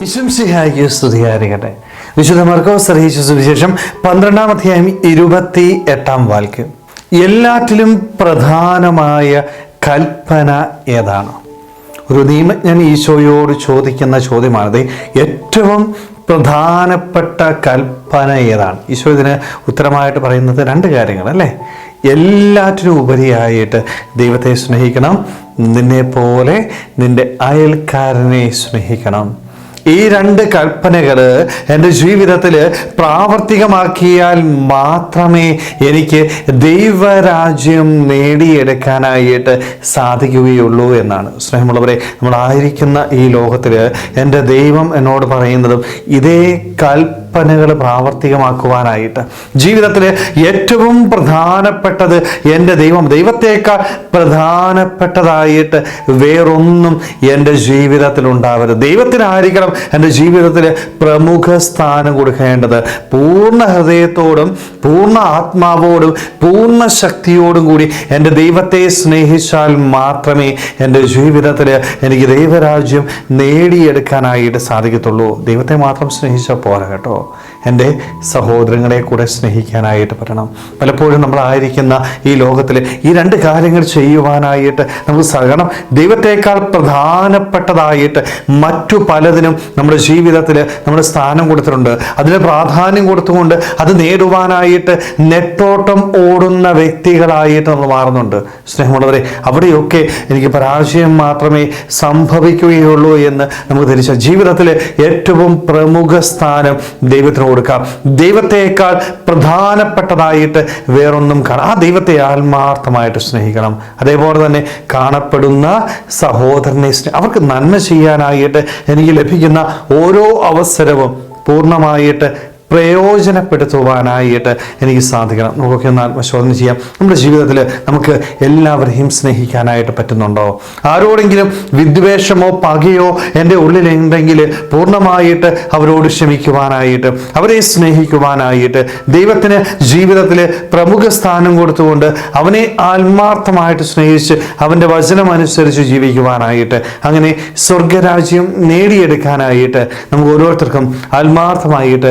വിശംസിഹായിക്ക് സ്തുതിയായിരിക്കട്ടെ വിശുദ്ധ മർക്കോസ് അറിയിച്ച സുവിശേഷം പന്ത്രണ്ടാം അധ്യായം ഇരുപത്തി എട്ടാം വാക്യം എല്ലാറ്റിലും പ്രധാനമായ കൽപ്പന ഏതാണ്? ഒരു നിയമജ്ഞൻ ഈശോയോട് ചോദിക്കുന്ന ചോദ്യമാണത് ഏറ്റവും പ്രധാനപ്പെട്ട കൽപ്പന ഏതാണ്? ഈശോ ഇതിന് ഉത്തരമായിട്ട് പറയുന്നത് രണ്ട് കാര്യങ്ങൾ അല്ലേ എല്ലാറ്റിനും ഉപരിയായിട്ട് ദൈവത്തെ സ്നേഹിക്കണം നിന്നെ പോലെ നിന്റെ അയൽക്കാരനെ സ്നേഹിക്കണം. ഈ രണ്ട് കൽപ്പനകൾ എന്റെ ജീവിതത്തിൽ പ്രാവർത്തികമാക്കിയാൽ മാത്രമേ എനിക്ക് ദൈവരാജ്യം നേടിയെടുക്കാനായിട്ട് സാധിക്കുകയുള്ളൂ എന്നാണ്. സ്നേഹമുള്ളവരെ നമ്മളായിരിക്കുന്ന ഈ ലോകത്തിൽ എന്റെ ദൈവം എന്നോട് പറയുന്നതും ഇതേ കൽപ്പനകൾ പ്രാവർത്തികമാക്കുവാനായിട്ട്. ജീവിതത്തിൽ ഏറ്റവും പ്രധാനപ്പെട്ടത് എന്റെ ദൈവം. ദൈവത്തേക്കാൾ പ്രധാനപ്പെട്ടതായിട്ട് വേറൊന്നും എന്റെ ജീവിതത്തിൽ ഉണ്ടാവരുത്. ദൈവത്തിനായിരിക്കണം എന്റെ ജീവിതത്തിൽ പ്രമുഖ സ്ഥാനം കൊടുക്കേണ്ടത്. പൂർണ ഹൃദയത്തോടും പൂർണ ആത്മാവോടും പൂർണ ശക്തിയോടും കൂടി എന്റെ ദൈവത്തെ സ്നേഹിച്ചാൽ മാത്രമേ എന്റെ ജീവിതത്തിൽ എനിക്ക് ദൈവരാജ്യം നേടിയെടുക്കാനായിട്ട് സാധിക്കത്തുള്ളൂ. ദൈവത്തെ മാത്രം സ്നേഹിച്ചാൽ പോരാ കേട്ടോ. pero എന്റെ സഹോദരങ്ങളെ കൂടെ സ്നേഹിക്കാനായിട്ട് പറ്റണം പലപ്പോഴും നമ്മളായിരിക്കുന്ന ഈ ലോകത്തിൽ ഈ രണ്ട് കാര്യങ്ങൾ ചെയ്യുവാനായിട്ട് നമുക്ക് സഹകരണം ദൈവത്തേക്കാൾ പ്രധാനപ്പെട്ടതായിട്ട് മറ്റു പലതിനും നമ്മുടെ ജീവിതത്തിൽ നമ്മൾ സ്ഥാനം കൊടുത്തിട്ടുണ്ട്. അതിന് പ്രാധാന്യം കൊടുത്തുകൊണ്ട് അത് നേടുവാനായിട്ട് നെട്ടോട്ടം ഓടുന്ന വ്യക്തികളായിട്ട് നമ്മൾ മാറുന്നുണ്ട്. സ്നേഹമുള്ളവരെ അവിടെയൊക്കെ എനിക്ക് പരാജയം മാത്രമേ സംഭവിക്കുകയുള്ളൂ എന്ന് നമുക്ക് തിരിച്ച ജീവിതത്തിലെ ഏറ്റവും പ്രമുഖ സ്ഥാനം ദൈവത്തിന് കൊടുക്കാം. ദൈവത്തെക്കാൾ പ്രധാനപ്പെട്ടതായിട്ട് വേറൊന്നും കാണാം. ആ ദൈവത്തെ ആത്മാർത്ഥമായിട്ട് സ്നേഹിക്കണം. അതേപോലെ തന്നെ കാണപ്പെടുന്ന സഹോദരനെ സ്നേഹം അവർക്ക് നന്മ ചെയ്യാനായിട്ട് എനിക്ക് ലഭിക്കുന്ന ഓരോ അവസരവും പൂർണമായിട്ട് പ്രയോജനപ്പെടുത്തുവാനായിട്ട് എനിക്ക് സാധിക്കണം. നമുക്കൊക്കെ ഒന്ന് ആത്മശോധന ചെയ്യാം. നമ്മുടെ ജീവിതത്തിൽ നമുക്ക് എല്ലാവരെയും സ്നേഹിക്കാനായിട്ട് പറ്റുന്നുണ്ടോ? ആരോടെങ്കിലും വിദ്വേഷമോ പകയോ എന്റെ ഉള്ളിലുണ്ടെങ്കിൽ പൂർണമായിട്ട് അവരോട് ക്ഷമിക്കുവാനായിട്ട് അവരെ സ്നേഹിക്കുവാനായിട്ട് ദൈവത്തിന് ജീവിതത്തിൽ പ്രമുഖ സ്ഥാനം കൊടുത്തുകൊണ്ട് അവനെ ആത്മാർത്ഥമായിട്ട് സ്നേഹിച്ച് അവന്റെ വചനമനുസരിച്ച് ജീവിക്കുവാനായിട്ട് അങ്ങനെ സ്വർഗരാജ്യം നേടിയെടുക്കാനായിട്ട് നമുക്ക് ഓരോരുത്തർക്കും ആത്മാർത്ഥമായിട്ട്